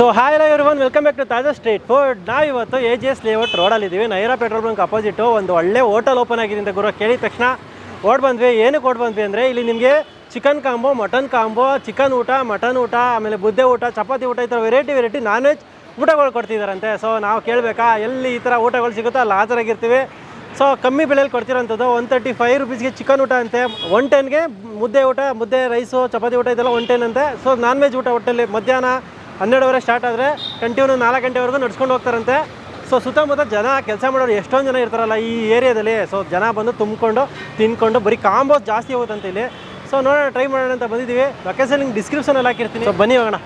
So hi ಎಲ್ಲ ಇವರು ಒಂದು welcome back to Taaza street food ನಾವು ಇವತ್ತು ಎ ಜಿ ಎಸ್ ಲೇಔಟ್ ರೋಡಲ್ಲಿದ್ದೀವಿ ನೈರಾ ಪೆಟ್ರೋಲ್ ಬಂಕ್ ಅಪೋಸಿಟು ಒಂದು ಒಳ್ಳೆ ಹೋಟೆಲ್ ಓಪನ್ ಆಗಿದೆ ಅಂತ ಗುರು ಕೇಳಿದ ತಕ್ಷಣ ಓಡ್ ಬಂದ್ವಿ. ಏನಕ್ಕೆ ಓಡ್ ಬಂದ್ವಿ ಅಂದರೆ ಇಲ್ಲಿ ನಿಮಗೆ chicken combo mutton combo chicken ಊಟ ಮಟನ್ ಊಟ, ಆಮೇಲೆ ಬುದ್ದೆ ಊಟ, ಚಪಾತಿ ಊಟ ಈ ಥರ ವೆರೈಟಿ ವೆರೈಟಿ ನಾನ್ ವೆಜ್ ಊಟಗಳು ಕೊಡ್ತಿದ್ದಾರಂತೆ. ಸೊ ನಾವು ಕೇಳಬೇಕಾ ಎಲ್ಲಿ ಈ ಥರ ಊಟಗಳು ಸಿಗುತ್ತೋ ಅಲ್ಲಿ ಹಾಜರಾಗಿರ್ತೀವಿ ಸೊ ಕಮ್ಮಿ ಬೆಲೆಯಲ್ಲಿ ಕೊಡ್ತಿರೋಂಥದ್ದು ಒನ್ ತರ್ಟಿ ಫೈವ್ ರುಪೀಸ್ಗೆ ಚಿಕನ್ ಊಟ ಅಂತೆ. ಒನ್ ಟೆನ್ಗೆ ಮುದ್ದೆ ಊಟ, ಮುದ್ದೆ ರೈಸು ಚಪಾತಿ ಊಟ ಇದೆಲ್ಲ ಒನ್ ಟೆನ್ ಅಂತೆ. ಸೊ ನಾನ್ ವೆಜ್ ಊಟ ಒಟ್ಟಲ್ಲಿ ಮಧ್ಯಾಹ್ನ ಹನ್ನೆರಡುವರೆ ಸ್ಟಾರ್ಟ್ ಆದರೆ ಕಂಟಿನ್ಯೂ ನಾಲ್ಕು ಗಂಟೆವರೆಗೂ ನಡ್ಸ್ಕೊಂಡು ಹೋಗ್ತಾರಂತೆ. ಸೊ ಸುತ್ತಮುತ್ತ ಜನ ಕೆಲಸ ಮಾಡೋರು ಎಷ್ಟೊಂದು ಜನ ಇರ್ತಾರಲ್ಲ ಈ ಏರಿಯಾದಲ್ಲಿ. ಸೊ ಜನ ಬಂದು ತುಂಬಿಕೊಂಡು, ತಿನ್ಕೊಂಡು, ಬರೀ ಕಾಂಬೋಸ್ ಜಾಸ್ತಿ ಹೋಗುತ್ತಂತೆ ಇಲ್ಲಿ. ಸೊ ನೋಡೋಣ ಟ್ರೈ ಮಾಡೋಣ ಅಂತ ಬಂದಿದ್ದೀವಿ. ಲೊಕೇಶನ್ ನಿಂಗೆ ಡಿಸ್ಕ್ರಿಪ್ಷನಲ್ಲಿ ಹಾಕಿರ್ತೀನಿ. ಸೊ ಬನ್ನಿ ಹೋಗೋಣ.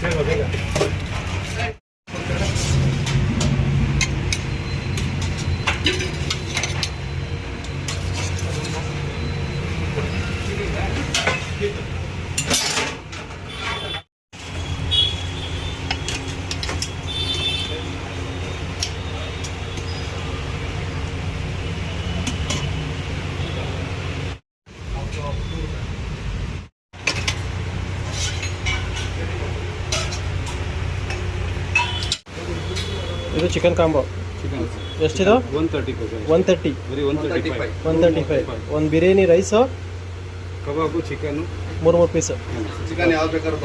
这个这个。ಇದು ಚಿಕನ್ ಕಾಂಬೋ ಚಿಕನ್ ಎಷ್ಟಿದು? ಒನ್ ತರ್ಟಿ ಒನ್ ತರ್ಟಿ ಬರೀ one thirty five one thirty five ಒಂದು ಬಿರಿಯಾನಿ ರೈಸು ಕಬಾಬು ಚಿಕನ್ ಮೂರು ಮೂರು ಪೀಸು ಚಿಕನ್ ಯಾವ್ದು ಬೇಕಾದ್ರೂ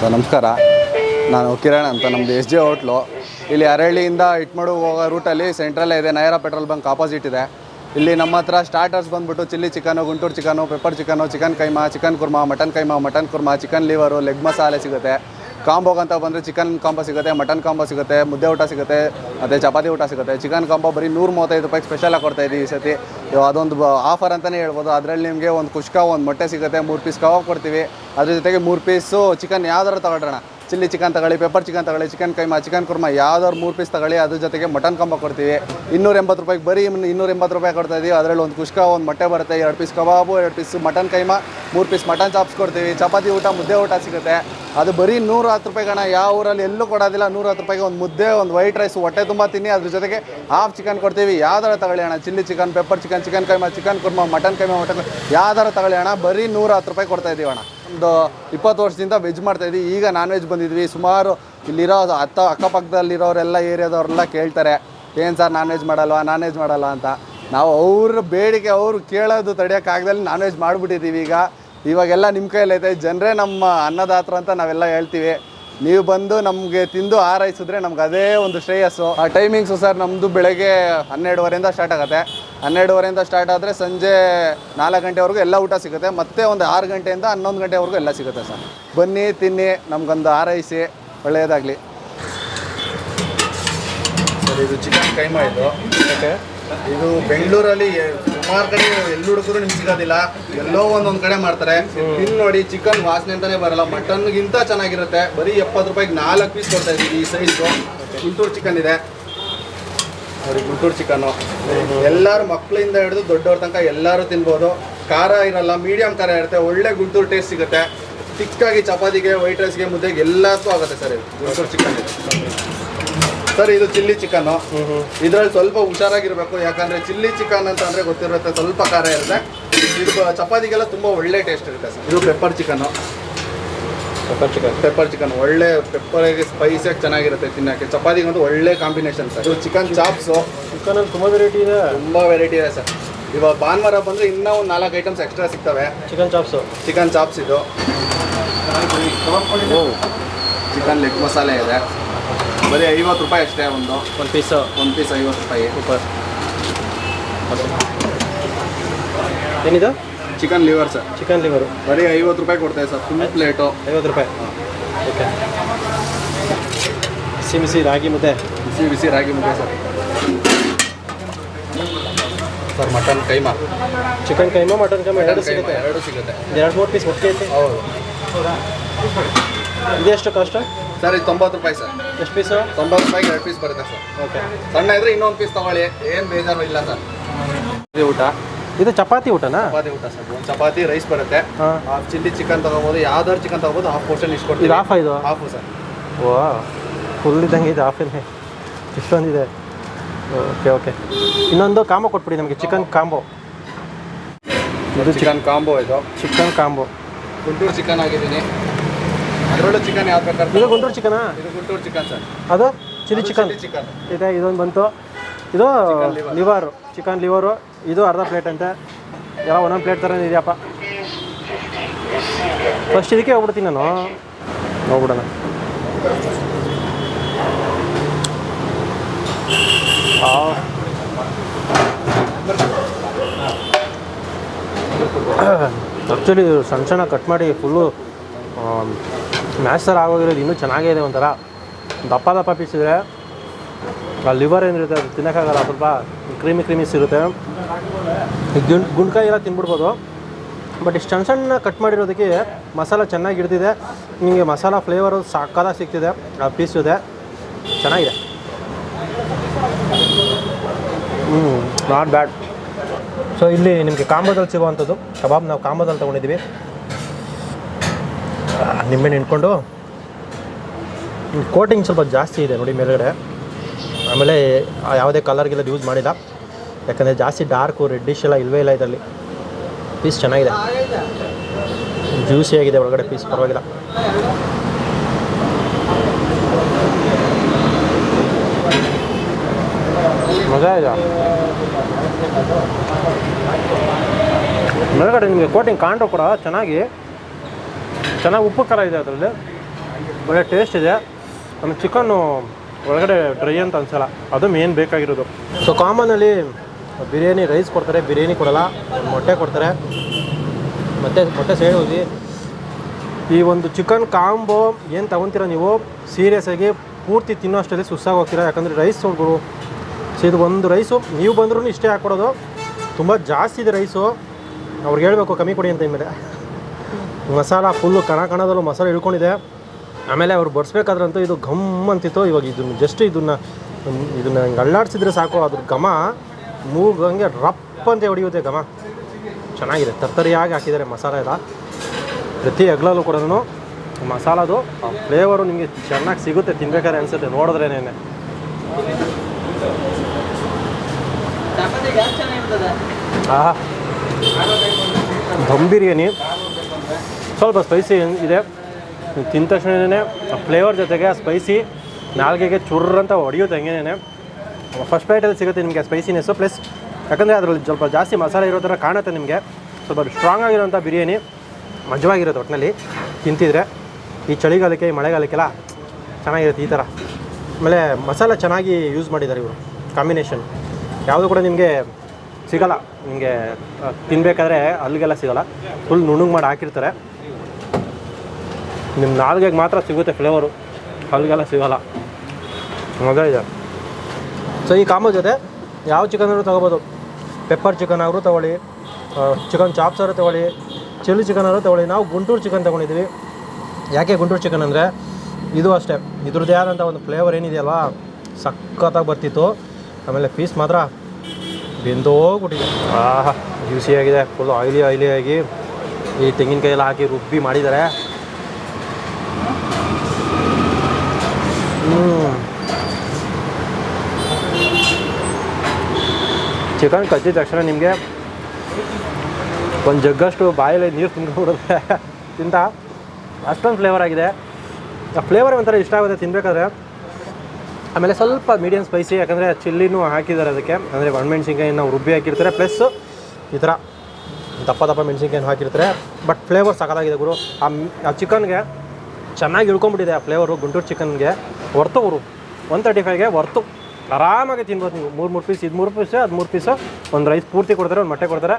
ಸರ್, ನಮಸ್ಕಾರ. ನಾನು ಕಿರಣ್ ಅಂತ ನಮ್ಮದು ಎಸ್ ಜೆ ಹೋಟ್ಲು. ಇಲ್ಲಿ ಅರಳ್ಳಿಯಿಂದ ಇಟ್ಮಡು ಹೋಗೋ ರೂಟಲ್ಲಿ ಸೆಂಟ್ರಲ್ಲೇ ಇದೆ, ನಯರ ಪೆಟ್ರೋಲ್ ಬಂಕ್ ಆಪೋಸಿಟ್ ಇದೆ. ಇಲ್ಲಿ ನಮ್ಮ ಹತ್ರ ಸ್ಟಾರ್ಟರ್ಸ್ ಬಂದುಬಿಟ್ಟು chilli chicken, Guntur chicken pepper chicken chicken keema chicken korma mutton keema mutton korma chicken liver leg masala ಸಿಗುತ್ತೆ. ಕಾಂಬೋಗೆ ಅಂತ ಬಂದರೆ ಚಿಕನ್ ಕಾಂಬೋ ಸಿಗುತ್ತೆ, ಮಟನ್ ಕಾಂಬೋ ಸಿಗುತ್ತೆ, ಮುದ್ದೆ ಊಟ ಸಿಗುತ್ತೆ, ಮತ್ತು ಚಪಾತಿ ಊಟ ಸಿಗುತ್ತೆ. ಚಿಕನ್ ಕಾಂಬೋ ಬರೀ ನೂರು ಮೂವತ್ತೈದು ಸ್ಪೆಷಲ್ ಸ್ಪೆಷಲಾಗಿ ಕೊಡ್ತಾ ಇದ್ದೀವಿ ಈ ಸತಿ ಅದೊಂದು ಆಫರ್ ಅಂತಲೇ ಹೇಳ್ಬೋದು. ಅದರಲ್ಲಿ ನಿಮಗೆ ಒಂದು ಕುಷ್ಕ, ಒಂದು ಮೊಟ್ಟೆ ಸಿಗುತ್ತೆ, ಮೂರು ಪೀಸ್ ಕಬಾಬ್ ಕೊಡ್ತೀವಿ. ಅದ್ರ ಜೊತೆಗೆ ಮೂರು ಪೀಸು ಚಿಕನ್ ಯಾವ್ದಾರು ತಗೊಳ್ಳೋಣ ಚಿಲ್ಲಿ ಚಿಕನ್ ತಗೊಳ್ಳಿ ಪೆಪ್ಪರ್ ಚಿಕನ್ ತಗೊಳ್ಳಿ ಚಿಕನ್ ಕೈಮಾ ಚಿಕನ್ ಕುರ್ಮಾ ಯಾವ್ದಾದ್ರು ಮೂರು ಪೀಸ್ ತಗೊಳ್ಳಿ, ಅದ್ರ ಜೊತೆಗೆ ಮಟನ್ ಕಂಬ ಕೊಡ್ತೀವಿ. ಇನ್ನೂರ ಎಂಬತ್ತು ರೂಪಾಯಿಗೆ ಬರೀ ಇನ್ನೂರ ಎಂಬತ್ತು ರೂಪಾಯಿ ಕೊಡ್ತಾ ಇದೀವಿ. ಅದರಲ್ಲಿ ಒಂದು ಕುಷ್ಕ, ಒಂದು ಮೊಟ್ಟೆ ಬರುತ್ತೆ, ಎರಡು ಪೀಸ್ ಕಬಾಬು, ಎರಡು ಪೀಸ್ ಮಟನ್ ಕೈಮಾ, ಮೂರು ಪೀಸ್ ಮಟನ್ ಚಾಪ್ಸ್ ಕೊಡ್ತೀವಿ. ಚಪಾತಿ ಊಟ, ಮುದ್ದೆ ಊಟ ಸಿಗುತ್ತೆ. ಅದು ಬರೀ ನೂರ ಹತ್ತು ರೂಪಾಯಿ ಕಣ ಯಾವ ಊರಲ್ಲಿ ಎಲ್ಲೂ ಕೊಡೋದಿಲ್ಲ ನೂರ ಹತ್ತು ರೂಪಾಯಿಗೆ ಒಂದು ಮುದ್ದೆ, ಒಂದು ವೈಟ್ ರೈಸ್ ಹೊಟ್ಟೆ ತುಂಬ ತಿನ್ನಿ, ಅದ್ರ ಜೊತೆಗೆ ಹಾಫ್ ಚಿಕನ್ ಕೊಡ್ತೀವಿ. ಯಾವ್ದಾರ ತಗೊಳ್ಳಿ ಅಣ್ಣ? Chilli chicken pepper chicken chicken keema chicken korma mutton keema mutton ಯಾವ್ದಾರ ತಗೊಳ್ಳಿ ಅಣ್ಣ? ಬರೀ ನೂರ ಹತ್ತು ರೂಪಾಯಿ ಕೊಡ್ತಾ ಇದೀವಿ ಅಣ್ಣ. ಒಂದು ಇಪ್ಪತ್ತು ವರ್ಷದಿಂದ ವೆಜ್ ಮಾಡ್ತಾ ಇದೀವಿ. ಈಗ ನಾನ್ ವೆಜ್ ಬಂದಿದ್ವಿ. ಸುಮಾರು ಇಲ್ಲಿರೋ ಹತ್ತ ಅಕ್ಕಪಕ್ಕದಲ್ಲಿರೋರೆಲ್ಲ ಏರಿಯಾದವ್ರೆಲ್ಲ ಕೇಳ್ತಾರೆ, ಏನು ಸರ್ ನಾನ್ ವೆಜ್ ಮಾಡಲ್ವಾ? ನಾನ್ ವೆಜ್ ಮಾಡಲ್ಲ ಅಂತ. ನಾವು ಅವ್ರ ಬೇಡಿಕೆ, ಅವರು ಕೇಳೋದು ತಡೆಯೋಕ್ಕಾಗ್ದಲ್ಲಿ ನಾನ್ ವೆಜ್ ಮಾಡಿಬಿಟ್ಟಿದ್ದೀವಿ ಈಗ. ಇವಾಗೆಲ್ಲ ನಿಮ್ಮ ಕೈಯಲ್ಲೈತೆ ಜನರೇ ನಮ್ಮ ಅನ್ನದಾತ್ರ ಅಂತ ನಾವೆಲ್ಲ ಹೇಳ್ತೀವಿ. ನೀವು ಬಂದು ನಮಗೆ ತಿಂದು ಆರೈಸಿದ್ರೆ ನಮ್ಗೆ ಅದೇ ಒಂದು ಶ್ರೇಯಸ್ಸು. ಆ ಟೈಮಿಂಗ್ಸು ಸರ್ ನಮ್ಮದು ಬೆಳಗ್ಗೆ ಹನ್ನೆರಡುವರೆಯಿಂದ ಸ್ಟಾರ್ಟ್ ಆಗುತ್ತೆ. ಹನ್ನೆರಡುವರೆಯಿಂದ ಸ್ಟಾರ್ಟ್ ಆದರೆ ಸಂಜೆ ನಾಲ್ಕು ಗಂಟೆವರೆಗೂ ಎಲ್ಲ ಊಟ ಸಿಗುತ್ತೆ. ಮತ್ತೆ ಒಂದು ಆರು ಗಂಟೆಯಿಂದ ಹನ್ನೊಂದು ಗಂಟೆವರೆಗೂ ಎಲ್ಲ ಸಿಗುತ್ತೆ ಸರ್. ಬನ್ನಿ, ತಿನ್ನಿ, ನಮಗೊಂದು ಆರೈಸಿ. ಒಳ್ಳೆಯದಾಗಲಿ. ಸರ್, ಇದು ಚಿಕನ್ ಕೈಮಾ ಇದು? ಇದು ಬೆಂಗಳೂರಲ್ಲಿ ಸುಮಾರು ಎಲ್ಲಿ ಹುಡುಗರು ನಿಮ್ಗೆ ಸಿಗೋದಿಲ್ಲ. ಎಲ್ಲೋ ಒಂದೊಂದು ಕಡೆ ಮಾಡ್ತಾರೆ. ಇಲ್ಲಿ ನೋಡಿ ಚಿಕನ್ ವಾಸನೆ ಅಂತಾನೆ ಬರಲ್ಲ. ಮಟನ್ಗಿಂತ ಚೆನ್ನಾಗಿರುತ್ತೆ. ಬರೀ ಎಪ್ಪತ್ತು ರೂಪಾಯಿಗೆ ನಾಲ್ಕು ಪೀಸ್ ಕೊಡ್ತಾ ಇದೀವಿ ಈ ಸೈಜು ಗುಂಟೂರು ಚಿಕನ್ ಇದೆ. ನೋಡಿ ಗುಂಟೂರು ಚಿಕನ್ನು ಎಲ್ಲರೂ ಮಕ್ಕಳಿಂದ ಹಿಡಿದು ದೊಡ್ಡವ್ರ ತನಕ ಎಲ್ಲರೂ ತಿನ್ಬೋದು. ಖಾರ ಇರಲ್ಲ ಮೀಡಿಯಂ ಖಾರ ಇರುತ್ತೆ. ಒಳ್ಳೆ ಗುಂಟೂರು ಟೇಸ್ಟ್ ಸಿಗುತ್ತೆ. ತಿಕ್ಕಾಗಿ ಚಪಾತಿಗೆ ವೈಟ್ ರೈಸ್ಗೆ ಮುದ್ದೆಗೆ ಎಲ್ಲದಕ್ಕೂ ಆಗುತ್ತೆ ಸರ್ ಇದು. ಗುಂಟೂರು ಚಿಕನ್ ಇದೆ. ಸರ್ ಇದು ಚಿಲ್ಲಿ ಚಿಕನ್ನು. ಇದ್ರಲ್ಲಿ ಸ್ವಲ್ಪ ಹುಷಾರಾಗಿರ್ಬೇಕು. ಯಾಕಂದ್ರೆ ಚಿಲ್ಲಿ ಚಿಕನ್ ಅಂತ ಅಂದ್ರೆ ಗೊತ್ತಿರುತ್ತೆ ಸ್ವಲ್ಪ ಖಾರ ಇರುತ್ತೆ. ಇದು ಚಪಾತಿಗೆಲ್ಲ ತುಂಬಾ ಒಳ್ಳೆ ಟೇಸ್ಟ್ ಇರುತ್ತೆ ಸರ್. ಇದು pepper chicken pepper chicken pepper chicken ಒಳ್ಳೆ ಪೆಪ್ಪರಿಗೆ ಸ್ಪೈಸಿಯಾಗಿ ಚೆನ್ನಾಗಿರುತ್ತೆ ತಿನ್ನೋಕ್ಕೆ. ಚಪಾತಿಗಂತೂ ಒಳ್ಳೆ ಕಾಂಬಿನೇಷನ್ ಸರ್. ಇದು ಚಿಕನ್ ಚಾಪ್ಸು ಚಿಕನ್ ತುಂಬ ವೆರೈಟಿ ಇದೆ. ತುಂಬ ವೆರೈಟಿ ಇದೆ ಸರ್. ಇವಾಗ ಭಾನುವಾರ ಬಂದರೆ ಇನ್ನೂ ಒಂದು ನಾಲ್ಕು ಐಟಮ್ಸ್ ಎಕ್ಸ್ಟ್ರಾ ಸಿಗ್ತವೆ. ಚಿಕನ್ ಚಾಪ್ಸು ಚಿಕನ್ ಚಾಪ್ಸ್ ಇದು. ಚಿಕನ್ ಲೆಗ್ ಮಸಾಲೆ ಇದೆ. ಬರೀ ಐವತ್ತು ರೂಪಾಯಿ ಅಷ್ಟೇ ಒಂದು. ಒಂದು ಪೀಸ್ ಒಂದು ಪೀಸ್ ಐವತ್ತು ರೂಪಾಯಿ. ಸೂಪರ್ ಏನಿದು? Chicken liver sir chicken liver ಬರೀ ಐವತ್ತು ರೂಪಾಯಿ ಕೊಡ್ತೇವೆ ಸರ್ ಫುಲ್ ಪ್ಲೇಟು ಐವತ್ತು ರೂಪಾಯಿ. ಓಕೆ. ಬಿಸಿ ಬಿಸಿ ರಾಗಿ ಮುದ್ದೆ. ಬಿಸಿ ಬಿಸಿ ರಾಗಿ ಮುದ್ದೆ sir sir mutton keema? Chicken keema mutton keema ಎರಡು ಸಿಗುತ್ತೆ. ಎರಡು ಸಿಗುತ್ತೆ. ಎರಡು ಮೂರು ಪೀಸ್ ಒಟ್ಟಿಗೆ ಐತಿ ಹೌದು. ಇದೆಷ್ಟು ಕಾಸ್ಟು ಸರ್ ಇದು ತೊಂಬತ್ತು ರೂಪಾಯಿ ಸರ್. ಎಷ್ಟು ಪೀಸು? ತೊಂಬತ್ತು ರೂಪಾಯಿಗೆ ಎರಡು ಪೀಸ್ ಬರುತ್ತೆ ಸರ್. ಓಕೆ. ಸಣ್ಣ ಇದ್ರೆ ಇನ್ನೊಂದು ಪೀಸ್ ತಗೊಳ್ಳಿ. ಏನು ಬೇಜಾರು ಇಲ್ಲ ಸರ್. ಇದು ಊಟ? ಇದು ಚಪಾತಿ ಊಟನಾ? ಚಪಾತಿ ಊಟ ಸರ್. ಒಂದು ಚಪಾತಿ ರೈಸ್ ಬರುತ್ತೆ. ಹಾಫ್ ಚಿಲ್ಲಿ ಚಿಕನ್ ತಗೋಬೋದು ಯಾವ್ದಾದ್ರು ಚಿಕನ್ ತಗೋಬೋದು ಹಾಫ್ ಪೋರ್ಷನ್ ಇದು ಇಸ್ಕೊಡ್ತೀವಿ ಆಫ್ ಇದು? Half sir. ಓ ಫುಲ್ ಇದ್ದಂಗೆ ಇದೆ ಆಫೇನೆ ಇಷ್ಟೊಂದಿದೆ. Okay okay. ಇನ್ನೊಂದು ಕಾಂಬೋ ಕೊಟ್ಬಿಡಿ ನಮಗೆ ಚಿಕನ್ ಕಾಂಬೋ. ಇದು ಚಿಕನ್ ಕಾಂಬೋ ಇದು. Chicken combo. ಗುಂಟೂರು ಚಿಕನ್ ಆಗಿದ್ದೀನಿ. ಚಿಕನ್ ಇದು ಗುಂಟೂರು ಚಿಕನಾ ಇದು ಗುಂಟೂರು ಚಿಕನ್ ಸರ್ ಅದು? ಚಿಲ್ಲಿ ಚಿಕನ್ ಚಿಕನ್ ಇದೆ ಇದೊಂದು ಬಂತು. ಇದು. ಲಿವರು ಚಿಕನ್ ಲಿವರು ಇದು ಅರ್ಧ ಪ್ಲೇಟ್ ಅಂತೆ. ಎಲ್ಲ ಒಂದೊಂದು ಪ್ಲೇಟ್ ಥರ ಇದೆಯಪ್ಪ. ಫಸ್ಟ್ ಇದಕ್ಕೆ ಹೋಗ್ಬಿಡ್ತೀನಿ ನಾನು. ಹೋಗ್ಬಿಡೋಣ. ಆ್ಯಕ್ಚುಲಿ ಸಣ್ಣ ಸಣ್ಣ ಕಟ್ ಮಾಡಿ ಫುಲ್ಲು ಮ್ಯಾಚ್ ಆಗೋಗಿರೋದು ಇನ್ನೂ ಚೆನ್ನಾಗೇ ಇದೆ ಒಂಥರ. ದಪ್ಪ ದಪ್ಪ ಪೀಸಿದ್ರೆ ಆ ಲಿವರ್ ಏನಿರುತ್ತೆ ಅದು ತಿನ್ನೋಕ್ಕಾಗಲ್ಲ, ಸ್ವಲ್ಪ ಕ್ರೀಮಿ ಕ್ರೀಮಿ ಸಿಗುತ್ತೆ. ಗುಂಡ್ ಗುಂಡ್ಕಾಯಿ ಎಲ್ಲ ತಿನ್ಬಿಡ್ಬೋದು. ಬಟ್ ಇಷ್ಟು ಸಣ್ಣ ಸಣ್ಣ ಕಟ್ ಮಾಡಿರೋದಕ್ಕೆ ಮಸಾಲ ಚೆನ್ನಾಗಿ ಹಿಡ್ದಿದೆ. ನಿಮಗೆ ಮಸಾಲ ಫ್ಲೇವರು ಸಾಕಾದ ಸಿಗ್ತಿದೆ. ಆ ಪೀಸ್ ಇದೆ. ಚೆನ್ನಾಗಿದೆ. ಹ್ಞೂ ನಾಟ್ ಬ್ಯಾಡ್ ಸೊ ಇಲ್ಲಿ ನಿಮಗೆ ಕಾಂಬೋದಲ್ಲಿ ಸಿಗುವಂಥದ್ದು. ಕಬಾಬ್ ನಾವು ಕಾಂಬೋದಲ್ಲಿ ತೊಗೊಂಡಿದ್ದೀವಿ. ನಿಂಬೆಹಣ್ಣು ನಿಂತ್ಕೊಂಡು ಕೋಟಿಂಗ್ ಸ್ವಲ್ಪ ಜಾಸ್ತಿ ಇದೆ ನೋಡಿ ಮೇಲುಗಡೆ. ಆಮೇಲೆ ಯಾವುದೇ ಕಲರ್ಗೆಲ್ಲ ಯೂಸ್ ಮಾಡಿಲ್ಲ. ಯಾಕಂದರೆ ಜಾಸ್ತಿ ಡಾರ್ಕು ರೆಡ್ಡಿಶ್ ಎಲ್ಲ ಇಲ್ವೇ ಇಲ್ಲ ಇದರಲ್ಲಿ. ಪೀಸ್ ಚೆನ್ನಾಗಿದೆ. ಜ್ಯೂಸಿ ಆಗಿದೆ ಒಳಗಡೆ ಪೀಸ್ ಪರವಾಗಿಲ್ಲ. ಮಜಾ ಇದೆ. ಮೇಲ್ಗಡೆ ನಿಮಗೆ ಕೋಟಿಂಗ್ ಕಾಂಡ್ರು ಕೂಡ ಚೆನ್ನಾಗಿ. ಚೆನ್ನಾಗಿ ಉಪ್ಪು ಖಾರ ಇದೆ ಅದರಲ್ಲಿ. ಒಳ್ಳೆ ಟೇಸ್ಟ್ ಇದೆ. ಆಮೇಲೆ ಚಿಕನ್ನು ಒಳಗಡೆ ಡ್ರೈ ಅಂತ ಅನ್ಸಲ್ಲ, ಅದು ಮೇನ್ ಬೇಕಾಗಿರೋದು. ಸೊ ಕಾಮನಲ್ಲಿ ಬಿರಿಯಾನಿ ರೈಸ್ ಕೊಡ್ತಾರೆ, ಬಿರಿಯಾನಿ ಕೊಡಲ್ಲ, ಮೊಟ್ಟೆ ಕೊಡ್ತಾರೆ. ಮತ್ತು ಮೊಟ್ಟೆ ಸೈಡ್ ಹೋಗಿ. ಈ ಒಂದು ಚಿಕನ್ ಕಾಂಬೋ ಏನು ತೊಗೊತೀರ ನೀವು? ಸೀರಿಯಸ್ ಆಗಿ ಪೂರ್ತಿ ತಿನ್ನೋ ಅಷ್ಟರಲ್ಲಿ ಸುಸ್ಸಾಗಿ ಹೋಗ್ತೀರಾ? ಯಾಕಂದರೆ ರೈಸ್ ಗುರು. ಸೊ ಇದು ಒಂದು ರೈಸು ನೀವು ಬಂದ್ರೂ ಇಷ್ಟೇ ಹಾಕ್ಕೊಡೋದು. ತುಂಬ ಜಾಸ್ತಿ ಇದೆ ರೈಸು ಅವ್ರಿಗೆ ಹೇಳಬೇಕು, ಕಮ್ಮಿ ಕೊಡಿ ಅಂತ ಇನ್ಮೇಲೆ. ಮಸಾಲ ಫುಲ್ಲು ಕಣ ಕಣದಲ್ಲೂ ಮಸಾಲೆ ಇಳ್ಕೊಂಡಿದೆ ಆಮೇಲೆ ಅವ್ರು ಬಡಿಸ್ಬೇಕಾದ್ರಂತೂ ಇದು ಘಮ್ ಅಂತಿತ್ತು. ಇವಾಗ ಇದನ್ನು ಜಸ್ಟ್ ಇದನ್ನು ಇದನ್ನು ಹಿಂಗೆ ಅಳ್ಳಾಡ್ಸಿದ್ರೆ ಸಾಕು. ಅದ್ರ ಘಮ ಮೂಗಂಗೆ ರಪ್ ಅಂತ ಹೊಡಿಯುತ್ತೆ ಘಮ. ಚೆನ್ನಾಗಿದೆ. ತರ್ತರಿಯಾಗಿ ಹಾಕಿದ್ದಾರೆ ಮಸಾಲ ಎಲ್ಲ. ಪ್ರತಿ ಹಗ್ಲಲ್ಲೂ ಕೂಡ ಮಸಾಲದು ಫ್ಲೇವರು ನಿಮಗೆ ಚೆನ್ನಾಗಿ ಸಿಗುತ್ತೆ. ತಿನ್ಬೇಕಾದ್ರೆ ಅನಿಸುತ್ತೆ. ನೋಡಿದ್ರೇನೆ. ಆಹಾ. ದಮ್ ಬಿರಿಯಾನಿ. ಸ್ವಲ್ಪ ಸ್ಪೈಸಿ ಇದೆ. ತಿಂದ ತಕ್ಷಣವೇ ಆ ಫ್ಲೇವರ್ ಜೊತೆಗೆ ಆ ಸ್ಪೈಸಿ ನಾಲ್ಗೆಗೆ ಚುರ್ರಂತ ಹೊಡೆಯುತ್ತೆ ಹಂಗೇನೆ ಫಸ್ಟ್ ಪ್ಲೇಟಲ್ಲಿ ಸಿಗುತ್ತೆ ನಿಮಗೆ ಸ್ಪೈಸಿನೆಸ್ಸು ಪ್ಲಸ್ ಯಾಕಂದರೆ ಅದರಲ್ಲಿ ಸ್ವಲ್ಪ ಜಾಸ್ತಿ ಮಸಾಲೆ ಇರೋ ಥರ ಕಾಣುತ್ತೆ ನಿಮಗೆ. ಸ್ವಲ್ಪ ಸ್ಟ್ರಾಂಗ್ ಆಗಿರೋಂಥ ಬಿರಿಯಾನಿ ಮಜವಾಗಿರುತ್ತೆ ಒಟ್ಟಿನಲ್ಲಿ ತಿಂತಿದ್ರೆ ಈ ಚಳಿಗಾಲಕ್ಕೆ, ಈ ಮಳೆಗಾಲಕ್ಕೆಲ್ಲ ಚೆನ್ನಾಗಿರುತ್ತೆ ಈ ಥರ ಆಮೇಲೆ ಮಸಾಲೆ ಚೆನ್ನಾಗಿ ಯೂಸ್ ಮಾಡಿದ್ದಾರೆ ಇವರು. ಕಾಂಬಿನೇಷನ್ ಯಾವುದು ಕೂಡ ನಿಮಗೆ ಸಿಗಲ್ಲ. ನಿಮಗೆ ತಿನ್ನಬೇಕಾದ್ರೆ ಅಲ್ಲಿಗೆಲ್ಲ ಸಿಗೋಲ್ಲ. ಫುಲ್ ನುಣ್ಣಗೆ ಮಾಡಿ ಹಾಕಿರ್ತಾರೆ. ನಿಮ್ಮ ನಾಲ್ಗೆಗೆ ಮಾತ್ರ ಸಿಗುತ್ತೆ ಫ್ಲೇವರು ಅಲ್ಲಿಗೆಲ್ಲ ಸಿಗೋಲ್ಲ. ಮಜಾ ಇದೆ. ಸೊ ಈ ಕಾಂಬೋ ಜೊತೆ ಯಾವ ಚಿಕನ್ ಆದರೂ ತೊಗೋಬೋದು. ಪೆಪ್ಪರ್ ಚಿಕನ್ ಆದರೂ ತೊಗೊಳ್ಳಿ ಚಿಕನ್ ಚಾಪ್ಸ್ ಆದರೂ ತೊಗೊಳ್ಳಿ ಚಿಲ್ಲಿ ಚಿಕನ್ ಆದರೂ ತೊಗೊಳ್ಳಿ. ನಾವು ಗುಂಟೂರು ಚಿಕನ್ ತೊಗೊಂಡಿದ್ವಿ ಯಾಕೆ ಗುಂಟೂರು ಚಿಕನ್ ಅಂದರೆ ಇದು ಅಷ್ಟೇ, ಇದ್ರದ್ದೇ ಆದಂಥ ಒಂದು ಫ್ಲೇವರ್ ಏನಿದೆಯಲ್ಲ ಸಖತ್ತಾಗಿ ಬರ್ತಿತ್ತು. ಆಮೇಲೆ ಪೀಸ್ ಮಾತ್ರ ಬೆಂದೋಗ್ಬಿಟ್ಟಿದೆ ಆಹಾ ಜ್ಯೂಸಿಯಾಗಿದೆ ಫುಲ್ ಆಯ್ಲಿ ಆಯ್ಲಿ ಆಗಿ ಈ ತೆಂಗಿನಕಾಯಿ ಎಲ್ಲ ಹಾಕಿ ರುಬ್ಬಿ ಮಾಡಿದ್ದಾರೆ. ಚಿಕನ್ ಕಚ್ಚಿದ ತಕ್ಷಣ ನಿಮಗೆ ಒಂದು ಜಗ್ಗಷ್ಟು ಬಾಯಲ್ಲಿ ನೀರು ತುಂಬಿಬಿಡುತ್ತೆ ತಿಂತ? ಅಷ್ಟೊಂದು ಫ್ಲೇವರ್ ಆಗಿದೆ. ಆ ಫ್ಲೇವರ್ ಒಂಥರ ಇಷ್ಟ ಆಗುತ್ತೆ ತಿನ್ಬೇಕಾದ್ರೆ. ಆಮೇಲೆ ಸ್ವಲ್ಪ ಮೀಡಿಯಮ್ ಸ್ಪೈಸಿ ಯಾಕಂದರೆ ಚಿಲ್ಲಿನೂ ಹಾಕಿದ್ದಾರೆ ಅದಕ್ಕೆ. ಅಂದರೆ ಒಣಮೆಣ್ಸಿನ್ಕಾಯಿ ನಾವು ರುಬ್ಬಿ ಹಾಕಿರ್ತಾರೆ ಪ್ಲಸ್ ಈ ಥರ ದಪ್ಪ ದಪ್ಪ ಮೆಣಸಿನ್ಕಾಯಿನ ಹಾಕಿರ್ತಾರೆ. ಬಟ್ ಫ್ಲೇವರ್ ಸಕಲಾಗಿದೆ ಗುರು. ಆ ಚಿಕನ್ಗೆ ಚೆನ್ನಾಗಿ ಇಳ್ಕೊಂಬಿಟ್ಟಿದೆ ಆ ಫ್ಲೇವರು ಗುಂಟೂರು ಚಿಕನ್ಗೆ ಹೊರ್ತು ಊರು ಒನ್ ತರ್ಟಿ ಫೈವ್ಗೆ ಹೊರ್ತು ಆರಾಮಾಗಿ ತಿನ್ಬೋದು ನೀವು. ಮೂರು ಮೂರು ಪೀಸ್ ಇದು ಮೂರು ಪೀಸ್ ಅದು ಮೂರು ಪೀಸು ಒಂದು ರೈಸ್ ಪೂರ್ತಿ ಕೊಡ್ತಾರೆ, ಒಂದು ಮೊಟ್ಟೆ ಕೊಡ್ತಾರೆ.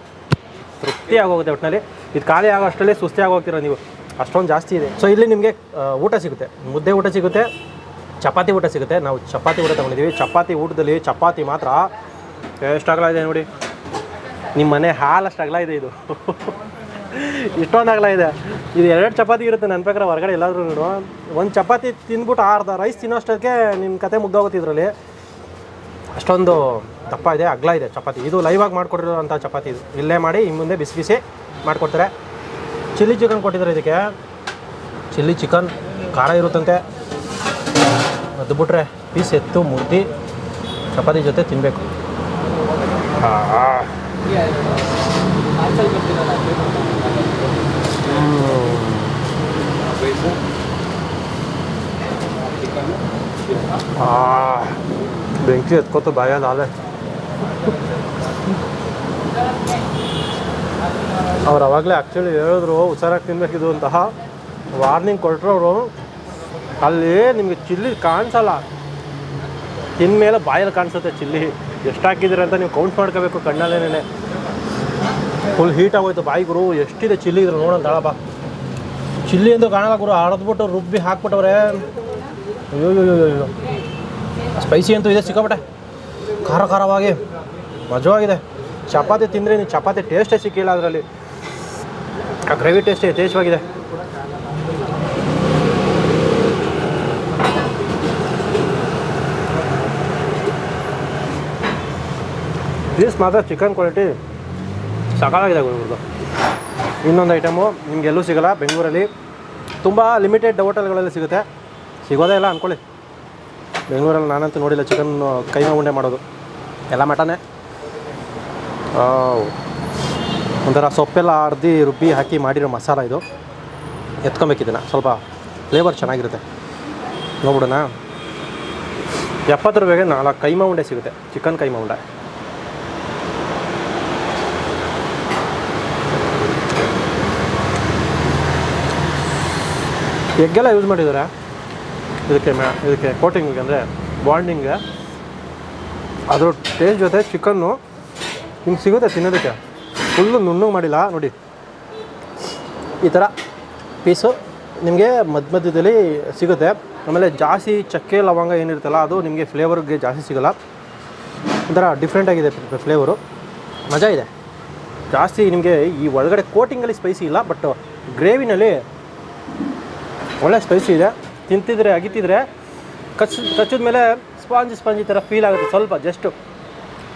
ತೃಪ್ತಿ ಆಗೋಗುತ್ತೆ ಒಟ್ಟಿನಲ್ಲಿ ಇದು ಖಾಲಿ ಆಗೋ ಅಷ್ಟರಲ್ಲಿ ಸುಸ್ತಿ ನೀವು. ಅಷ್ಟೊಂದು ಜಾಸ್ತಿ ಇದೆ. ಸೊ ಇಲ್ಲಿ ನಿಮಗೆ ಊಟ ಸಿಗುತ್ತೆ. ಮುದ್ದೆ ಊಟ ಸಿಗುತ್ತೆ. ಚಪಾತಿ ಊಟ ಸಿಗುತ್ತೆ. ನಾವು ಚಪಾತಿ ಊಟ ತೊಗೊಂಡಿದ್ದೀವಿ ಚಪಾತಿ ಊಟದಲ್ಲಿ ಚಪಾತಿ ಮಾತ್ರ ಎಷ್ಟು ಅಗಲ ಇದೆ ನೋಡಿ. ನಿಮ್ಮ ಮನೆ ಹಾಲು ಅಷ್ಟಾಗಲ ಇದೆ ಇದು. ಇಷ್ಟೊಂದು ಆಗಲ್ಲ ಇದೆ. ಇದು ಎರಡು ಚಪಾತಿ ಇರುತ್ತೆ ನನ್ನ ಪ್ರಕಾರ ಹೊರಗಡೆ ಎಲ್ಲಾದರೂ ನೋಡು. ಒಂದು ಚಪಾತಿ ತಿಂದ್ಬಿಟ್ಟು ಆರ್ಧ ರೈಸ್ ತಿನ್ನೋಷ್ಟಕ್ಕೆ ನಿಮ್ಮ ಕತೆ ಮುಗ್ದೋಗುತ್ತೆ ಇದರಲ್ಲಿ. ಅಷ್ಟೊಂದು ದಪ್ಪ ಇದೆ ಅಗ್ಲ ಇದೆ ಚಪಾತಿ. ಇದು ಲೈವ್ ಆಗಿ ಚಪಾತಿ ಇದು. ಇಲ್ಲೇ ಮಾಡಿ ಇನ್ನು ಮುಂದೆ ಬಿಸಿ ಬಿಸಿ ಮಾಡಿಕೊಡ್ತಾರೆ. ಚಿಲ್ಲಿ ಚಿಕನ್ ಕೊಟ್ಟಿದ್ದಾರೆ ಇದಕ್ಕೆ. ಚಿಲ್ಲಿ ಚಿಕನ್ ಖಾರ ಇರುತ್ತಂತೆ. ಅದು ಬಿಟ್ರೆ ಪೀಸ್ ಎತ್ತು ಮುದ್ದಿ ಚಪಾತಿ ಜೊತೆ ತಿನ್ನಬೇಕು ಬೆಂಕಿ كتب عيال ಆಲೆ ಅವ್ರು ಅವಾಗಲೇ ಆ್ಯಕ್ಚುಲಿ ಹೇಳಿದ್ರು ಹುಷಾರಾಗಿ ಇದು ಅಂತಹ ವಾರ್ನಿಂಗ್ ಕೊಟ್ರವರು ಅಲ್ಲಿ ನಿಮಗೆ ಚಿಲ್ಲಿ ಕಾಣಿಸಲ್ಲ ಮೇಲೆ ಬಾಯಲ್ಲಿ ಕಾಣಿಸುತ್ತೆ ಚಿಲ್ಲಿ ಎಷ್ಟು ಹಾಕಿದ್ದೀರ ಅಂತ ನೀವು ಕೌಂಟ್ ಮಾಡ್ಕೋಬೇಕು ಕಣ್ಣಲ್ಲೇನೆ ಫುಲ್ ಹೀಟ್ ಆಗೋಯ್ತು ಬಾಯಿ ಗುರು ಎಷ್ಟಿದೆ ಚಿಲ್ಲಿ ಇದ್ರು ನೋಡೋಣ ತಾಳಪ್ಪ ಚಿಲ್ಲಿ ಎಂದು ಕಾಣಲ್ಲ ಗುರು ಹರಿದ್ಬಿಟ್ಟು ರುಬ್ಬಿ ಹಾಕ್ಬಿಟ್ಟವ್ರೆ ಅಯ್ಯೋ ಅಯ್ಯೋ ಅಯ್ಯೋ ಸ್ಪೈಸಿ ಅಂತೂ ಇದೆ ಸಿಕ್ಕಾಪಟ್ಟೆ ಖಾರ ಖಾರವಾಗಿ, ಮಜವಾಗಿದೆ. ಚಪಾತಿ ತಿಂದರೆ ನೀವು ಚಪಾತಿ ಟೇಸ್ಟೇ ಸಿಕ್ಕಿಲ್ಲ ಅದರಲ್ಲಿ. ಆ ಗ್ರೇವಿ ಟೇಸ್ಟೇ ಯಥೇಚ್ಛವಾಗಿದೆ. ಪೀಸ್ ಮಾತ್ರ ಚಿಕನ್ ಕ್ವಾಲಿಟಿ ಸಕಾಲಾಗಿದೆ ಗುರುಗುರ್ದು ಇನ್ನೊಂದು ಐಟಮು ನಿಮಗೆಲ್ಲೂ ಸಿಗಲ್ಲ. ಬೆಂಗಳೂರಲ್ಲಿ ತುಂಬ ಲಿಮಿಟೆಡ್ ಹೋಟೆಲ್ಗಳಲ್ಲಿ ಸಿಗುತ್ತೆ. ಸಿಗೋದೇ ಇಲ್ಲ ಅಂದ್ಕೊಳ್ಳಿ ಬೆಂಗಳೂರಲ್ಲಿ ನಾನಂತೂ ನೋಡಿಲ್ಲ ಚಿಕನ್ ಕೈಮಾ ಉಂಡೆ ಮಾಡೋದು. ಎಲ್ಲ ಮಟನೇ. ಒಂಥರ ಸೊಪ್ಪೆಲ್ಲ ಅರ್ದಿ ರುಬ್ಬಿ ಹಾಕಿ ಮಾಡಿರೋ ಮಸಾಲ ಇದು. ಎತ್ಕೊಬೇಕಿದನ್ನು ಸ್ವಲ್ಪ ಫ್ಲೇವರ್ ಚೆನ್ನಾಗಿರುತ್ತೆ. ನೋಡ್ಬಿಡೋಣ. ಎಪ್ಪತ್ತು ರೂಪಾಯಿಗೆ ನಾಲ್ಕು ಕೈಮಾ ಉಂಡೆ ಸಿಗುತ್ತೆ. ಚಿಕನ್ ಕೈಮಾ ಉಂಡೆ. ಎಗ್ಗೆಲ್ಲ ಯೂಸ್ ಮಾಡಿದ್ದಾರೆ? ಇದಕ್ಕೆ ಮ್ಯಾ ಇದಕ್ಕೆ ಕೋಟಿಂಗಿಗೆ ಅಂದರೆ ಬಾಂಡಿಂಗ್ಗೆ ಅದ್ರ ಟೇಸ್ಟ್ ಜೊತೆ ಚಿಕನ್ನು ಹಿಂಗೆ ಸಿಗುತ್ತೆ ತಿನ್ನೋದಕ್ಕೆ. ಫುಲ್ಲು ನುಣ್ಣು ಮಾಡಿಲ್ಲ, ನೋಡಿ. ಈ ಥರ ಪೀಸು ನಿಮಗೆ ಮಧ್ಯ ಮಧ್ಯದಲ್ಲಿ ಸಿಗುತ್ತೆ. ಆಮೇಲೆ ಜಾಸ್ತಿ ಚಕ್ಕೆ, ಲವಂಗ ಏನಿರುತ್ತಲ್ಲ, ಅದು ನಿಮಗೆ ಫ್ಲೇವರ್ಗೆ ಜಾಸ್ತಿ ಸಿಗೋಲ್ಲ. ಒಂಥರ ಡಿಫ್ರೆಂಟ್ ಆಗಿದೆ ಫ್ಲೇವರು ಮಜಾ ಇದೆ. ಜಾಸ್ತಿ ನಿಮಗೆ ಈ ಒಳಗಡೆ ಕೋಟಿಂಗಲ್ಲಿ ಸ್ಪೈಸಿ ಇಲ್ಲ ಬಟ್ ಗ್ರೇವಿನಲ್ಲಿ ಒಳ್ಳೆ ಸ್ಪೈಸಿ ಇದೆ. ತಿಂತಿದ್ರೆ, ಅಗಿತಿದ್ರೆ ಕಚ್, ಕಚ್ಚಿದ ಮೇಲೆ ಸ್ಪಾಂಜ್, ಸ್ಪಾಂಜಿ ಈ ಥರ ಫೀಲ್ ಆಗುತ್ತೆ ಸ್ವಲ್ಪ ಜಸ್ಟು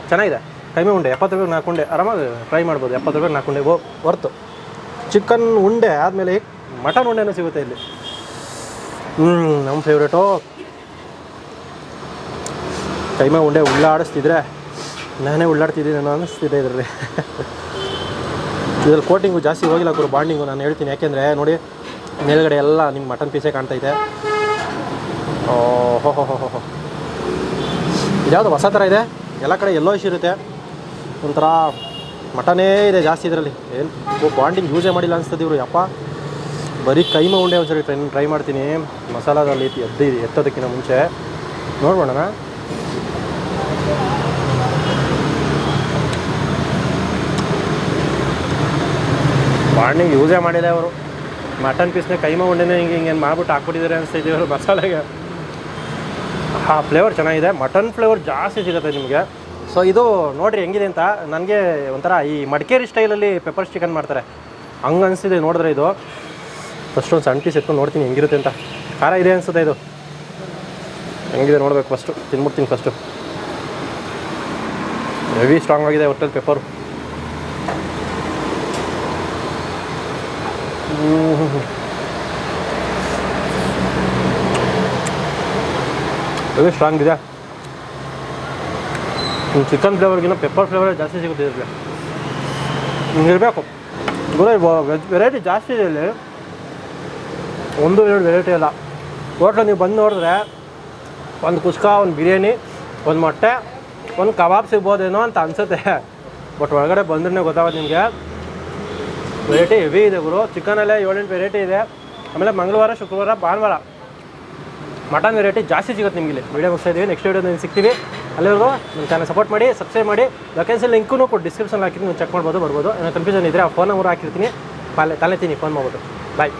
ಚೆನ್ನಾಗಿದೆ. ಕೈಮೆ ಉಂಡೆ, ಎಪ್ಪತ್ತು ರೂಪಾಯಿ ನಾಲ್ಕು ಉಂಡೆ. ಆರಾಮಾಗಿ ಫ್ರೈ ಮಾಡ್ಬೋದು, ಎಪ್ಪತ್ತು ರೂಪಾಯಿ ನಾಲ್ಕು ಉಂಡೆ ಹೊರ್ತು ಚಿಕನ್ ಉಂಡೆ ಆದಮೇಲೆ ಮಟನ್ ಉಂಡೆನೂ ಸಿಗುತ್ತೆ ಇಲ್ಲಿ. ಹ್ಞೂ ನಮ್ಮ ಫೇವ್ರೇಟು ಕೈಮೆ ಉಂಡೆ ಉಳ್ಳಾಡಿಸ್ತಿದ್ರೆ, ನಾನೇ ಉಳ್ಳಾಡ್ತಿದ್ದೀನಿ, ನಾನು ಅನ್ನಿಸ್ತಿದೆ ಇದರಲ್ಲಿ. ಇದರಲ್ಲಿ ಕೋಟಿಂಗು ಜಾಸ್ತಿ ಹೋಗಿಲ್ಲ ಗುರು ಬಾಂಡಿಂಗು ನಾನು ಹೇಳ್ತೀನಿ. ಯಾಕೆಂದರೆ ನೋಡಿ ಮೇಲ್ಗಡೆ ಎಲ್ಲ ನಿಮ್ಗೆ ಮಟನ್ ಪೀಸೇ ಇದೆ ಓಹೋ ಹೋ ಹೋ ಹೋ ಇದ್ಯಾವುದು ಹೊಸ ಥರ ಇದೆ? ಎಲ್ಲ ಕಡೆ ಎಲ್ಲೋ ಇರುತ್ತೆ. ಒಂಥರ ಮಟನೇ ಇದೆ ಜಾಸ್ತಿ ಇದರಲ್ಲಿ. ಏನು ಬಾಂಡಿಂಗ್ ಯೂಸೇ ಮಾಡಿಲ್ಲ ಅನಿಸ್ತದೆ ಇವರು, ಯಪ್ಪ. ಬರೀ ಕೈಮ ಉಂಡೆ ಒಂದ್ಸರಿ ಟ್ರೈ ಟ್ರೈ ಮಾಡ್ತೀನಿ. ಮಸಾಲದಲ್ಲಿ ಎದ್ದು ಎತ್ತೋದಕ್ಕಿಂತ ಮುಂಚೆ. ನೋಡ್ಬೋಣ ಬಾಂಡಿಂಗ್ ಯೂಸೇ ಮಾಡಿದೆ ಅವರು ಮಟನ್ ಪೀಸ್ನ ಕೈಮ ಉಂಡೆನೇ ಹಿಂಗೆ ಹಿಂಗೆ ಮಾಡ್ಬಿಟ್ಟು ಹಾಕ್ಬಿಟ್ಟಿದ್ದಾರೆ ಅನಿಸ್ತೈತೆ ಇವರು ಮಸಾಲೆಗೆ. ಆ ಫ್ಲೇವರ್ ಚೆನ್ನಾಗಿದೆ. ಮಟನ್ ಫ್ಲೇವರ್ ಜಾಸ್ತಿ ಸಿಗುತ್ತೆ ನಿಮಗೆ. ಸೊ ಇದು ನೋಡಿರಿ ಹೆಂಗಿದೆ ಅಂತ. ನನಗೆ ಒಂಥರ ಈ ಮಡಿಕೇರಿ ಸ್ಟೈಲಲ್ಲಿ ಪೆಪ್ಪರ್ಸ್ ಚಿಕನ್ ಮಾಡ್ತಾರೆ. ಹಂಗೆ ಅನಿಸ್ತಿದೆ ನೋಡಿದ್ರೆ ಇದು. ಫಸ್ಟ್ ಒಂದು ಸಣ್ಣ ಪೀಸ್ ಎತ್ಕೊಂಡು ನೋಡ್ತೀನಿ ಹೆಂಗಿರುತ್ತೆ ಅಂತ. ಖಾರ ಇದೆ ಅನಿಸುತ್ತೆ ಇದು. ಹೆಂಗಿದೆ ನೋಡ್ಬೇಕು ಫಸ್ಟು ತಿನ್ಬಿಡ್ತೀನಿ ಫಸ್ಟು ಹೆವಿ ಸ್ಟ್ರಾಂಗ್ ಆಗಿದೆ ಒಟ್ಟಲ್ಲಿ ಪೆಪ್ಪರು ಹೆವಿ ಸ್ಟ್ರಾಂಗ್ ಇದೆ ಚಿಕನ್ ಫ್ಲೇವರ್ಗಿನ್ನ ಪೆಪ್ಪರ್ ಫ್ಲೇವರ್ ಜಾಸ್ತಿ ಸಿಗುತ್ತೆ ಇದರಲ್ಲಿ. ಹಿಂಗಿರಬೇಕು ಗುರು ವೆಜ್ ವೆರೈಟಿ ಜಾಸ್ತಿ ಇದೆ ಇಲ್ಲಿ. ಒಂದು ಎರಡು ವೆರೈಟಿ ಇಲ್ಲ ಹೋಟ್ಲು ನೀವು ಬಂದು ನೋಡಿದ್ರೆ ಒಂದು ಕುಸ್ಕ, ಒಂದು ಬಿರಿಯಾನಿ, ಒಂದು ಮೊಟ್ಟೆ, ಒಂದು ಕಬಾಬ್ ಸಿಗ್ಬೋದೇನೋ ಅಂತ ಅನಿಸುತ್ತೆ. ಬಟ್ ಒಳಗಡೆ ಬಂದ್ರೆ ಗೊತ್ತಾಗೋದು ನಿಮಗೆ. ವೆರೈಟಿ ಹೆವಿ ಇದೆ ಗುರು. ಚಿಕನಲ್ಲೇ ಏಳೆಂಟು ವೆರೈಟಿ ಇದೆ. ಆಮೇಲೆ ಮಂಗಳವಾರ, ಶುಕ್ರವಾರ, ಭಾನುವಾರ. ಮಟನ್ ವೆರೈಟಿ ಜಾಸ್ತಿ ಸಿಗುತ್ತೆ ನಿಮಗೆ ಇಲ್ಲಿ. ವೀಡಿಯೋ ಮುಗಿಸ್ತಾ ಇದ್ದೀವಿ ನೆಕ್ಸ್ಟ್ ವೀಡಿಯೋದಲ್ಲಿ ಸಿಗ್ತೀವಿ. ಅಲ್ಲಿವರೆಗೂ ನಿಮ್ಮ ಚಾನಲ್ ಸಪೋರ್ಟ್ ಮಾಡಿ ಸಬ್ಸ್ಕ್ರೈಬ್ ಮಾಡಿ. ವೆಕೆನ್ಸಿ ಲಿಂಕೂ ಕೊಟ್ಟು ಡಿಸ್ಕ್ರಿಪ್ಷನ್ ಹಾಕಿರ್ತೀನಿ. ನೀವು ಚೆಕ್ ಮಾಡ್ಬೋದು, ಬರ್ಬೋದು. ಏನೋ ಕನ್ಫ್ಯೂಷನ್ ಇದ್ದರೆ ಆ ಫೋನ್ ನಂಬರ್ ಹಾಕಿರ್ತೀನಿ. ಪಾಲೆ ತಲೆತೀನಿ ಫೋನ್ ಮಾಡ್ಬೋದು ಬಾಯ್